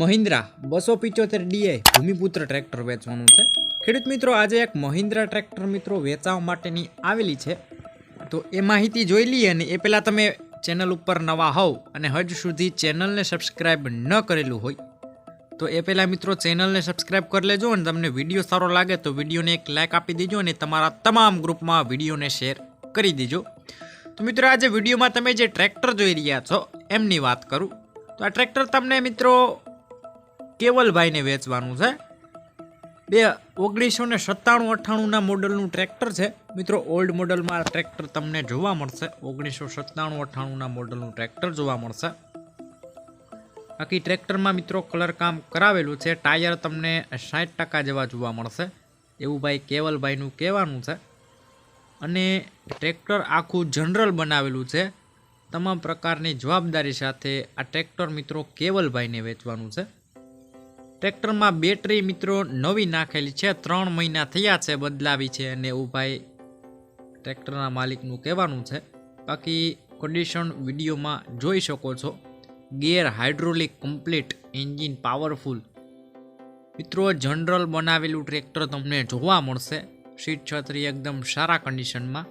મહિન્દ્રા બસો પિચોતેર D I Bhumiputra tractor વેચવાનું છે. ખેડૂત મિત્રો, આજે એક મહિન્દ્રા ટ્રેક્ટર મિત્રો વેચાવા માટેની આવેલી છે. તો એ માહિતી જોઈ લઈએ અને એ પહેલાં તમે ચેનલ ઉપર નવા હોવ અને હજ સુધી ચેનલને સબસ્ક્રાઇબ ન કરેલું હોય, તો એ પહેલાં મિત્રો ચેનલને સબસ્ક્રાઇબ કરી લેજો અને તમને વીડિયો સારો લાગે તો વિડીયોને એક લાઇક આપી દેજો અને તમારા તમામ ગ્રુપમાં વિડીયોને શેર કરી દેજો. તો મિત્રો, આજે વિડીયોમાં તમે જે ટ્રેક્ટર જોઈ રહ્યા છો, એમની વાત કરું. તો આ ટ્રેક્ટર તમને મિત્રો કેવલભાઈને વેચવાનું છે? બે, ઓગણીસો ને સત્તાણું અઠ્ઠાણુંના મોડલનું ટ્રેક્ટર છે. મિત્રો ઓલ્ડ મોડલમાં ટ્રેક્ટર તમને જોવા મળશે. ઓગણીસો સત્તાણું અઠ્ઠાણુંના મોડલનું ટ્રેક્ટર જોવા મળશે. બાકી ટ્રેક્ટરમાં મિત્રો કલર કામ કરાવેલું છે. ટાયર તમને સાઠ ટકા જેવા જોવા મળશે. એવું ભાઈ કેવલભાઈનું કહેવાનું છે. અને ટ્રેક્ટર આખું જનરલ બનાવેલું છે. તમામ પ્રકારની જવાબદારી સાથે આ ટ્રેક્ટર મિત્રો કેવલભાઈને વેચવાનું છે. ટ્રેક્ટરમાં બેટરી મિત્રો નવી નાખેલી છે. ત્રણ મહિના થયા છે બદલાવી છે અને એવું ભાઈ ટ્રેક્ટરના માલિકનું કહેવાનું છે. બાકી કન્ડિશન વિડીયોમાં જોઈ શકો છો. Gear hydraulic complete engine powerful. મિત્રો, જનરલ બનાવેલું ટ્રેક્ટર તમને જોવા મળશે. સીટ છત્રી એકદમ સારા કન્ડિશનમાં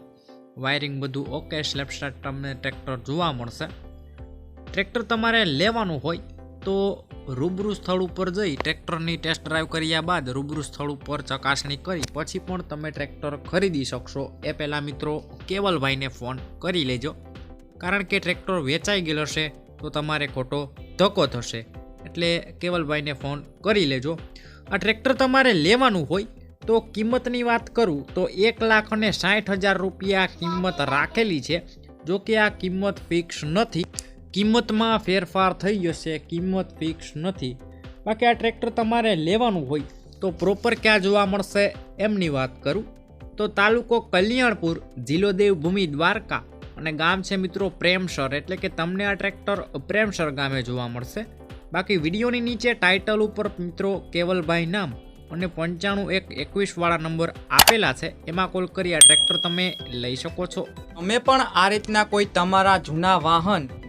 વાયરિંગ બધું ઓકે સ્લેપસ્ટાર્ટ તમને ટ્રેક્ટર જોવા મળશે. ટ્રેક્ટર તમારે લેવાનું હોય તો રૂબરૂ સ્થળ ઉપર જઈ ટ્રેક્ટરની ટેસ્ટ ડ્રાઈવ કર્યા બાદ રૂબરૂ સ્થળ ઉપર ચકાસણી કરી, પછી પણ તમે ટ્રેક્ટર ખરીદી શકશો. એ પહેલાં મિત્રો કેવલભાઈને ફોન કરી લેજો. કારણ કે ટ્રેક્ટર વેચાઈ ગયેલો છે, તો તમારે ખોટો ધક્કો થશે. એટલે કેવલભાઈને ફોન કરી લેજો. આ ટ્રેક્ટર તમારે લેવાનું હોય તો કિંમતની વાત કરું, તો એક લાખ અને સાઠ હજાર રૂપિયા કિંમત રાખેલી છે. જો કે આ કિંમત ફિક્સ નથી. કિંમતમાં ફેરફાર થઈ જશે કિંમત ફિક્સ નથી. બાકી આ ટ્રેક્ટર તમારે લેવાનું હોય તો પ્રોપર ક્યાં જોવા મળશે એમની વાત કરું. તો તાલુકો કલ્યાણપુર, જિલ્લો દેવભૂમિ દ્વારકા અને ગામ છે મિત્રો પ્રેમસર, એટલે કે તમને આ ટ્રેક્ટર પ્રેમસર ગામે જોવા મળશે. બાકી વિડીયોની નીચે ટાઇટલ ઉપર મિત્રો કેવલભાઈ નામ અને પંચાણું એક એકવીસવાળા નંબર આપેલા છે, એમાં કોલ કરી આ ટ્રેક્ટર તમે લઈ શકો છો. અમે પણ આ રીતના કોઈ તમારા જૂના વાહન